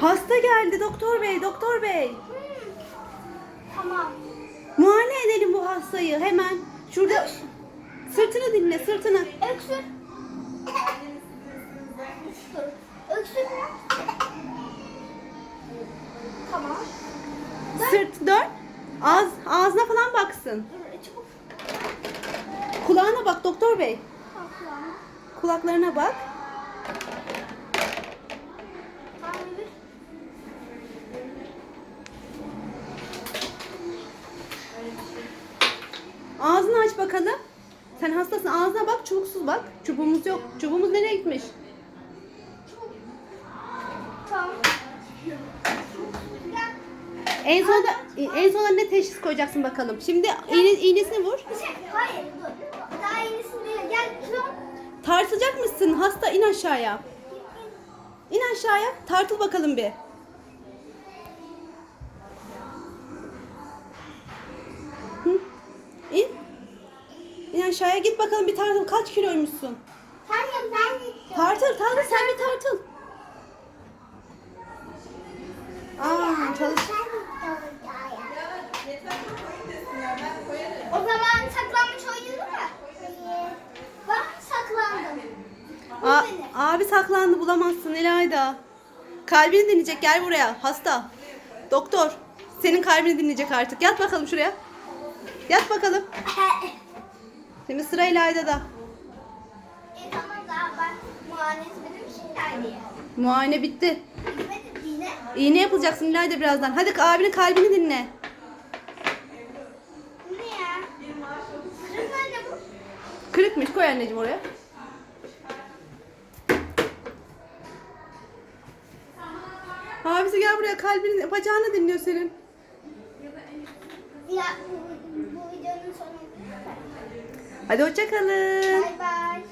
Hasta geldi doktor bey, doktor bey. Hmm. Tamam. Muayene edelim bu hastayı hemen. Şurada sırtını dinle, sırtını. Öksür. Öksür. Tamam. Sırt dön. Ağız, ağzına falan baksın. Çabuk. Kulağına bak doktor bey. Kulaklarına bak. Tamam bir. Ağzını aç bakalım. Sen hastasın. Ağzına bak, çubuksuz bak. Çubuğumuz yok. Çubuğumuz nereye gitmiş? En sonunda en sonunda ne teşhis koyacaksın bakalım. Şimdi iğne, iğnesini vur. Şey, hayır dur. Daha iyisini değil. Gel kilo. Tartacak mısın? Hasta in aşağıya. İn aşağıya. Tartıl bakalım bir. Aşağıya git bakalım bir tartıl. Kaç kiloymuşsun? Hayır ben de. Tartıl, tartıl sen bir tartıl. Aa, çalış. O zaman saklanmış oynadın mı? Bak saklandım. A- abi saklandı bulamazsın İlayda. Kalbini dinleyecek gel buraya hasta. Doktor senin kalbini dinleyecek artık. Yat bakalım şuraya. Yat bakalım. Şimdi sıra İlayda'da. e tamam daha ben muayene etmedim şeyler diye. Muayene bitti. Gitmedi yine. İğne yapılacaksın İlayda birazdan. Hadi abinin kalbini dinle. Bu ne ya? Kırık nerede bu? Kırıkmış koy anneciğim oraya. Abisi gel buraya kalbini bacağını dinliyor senin. Ya bu, bu videonun sonu. Hadi hoşça kalın. Bay bay.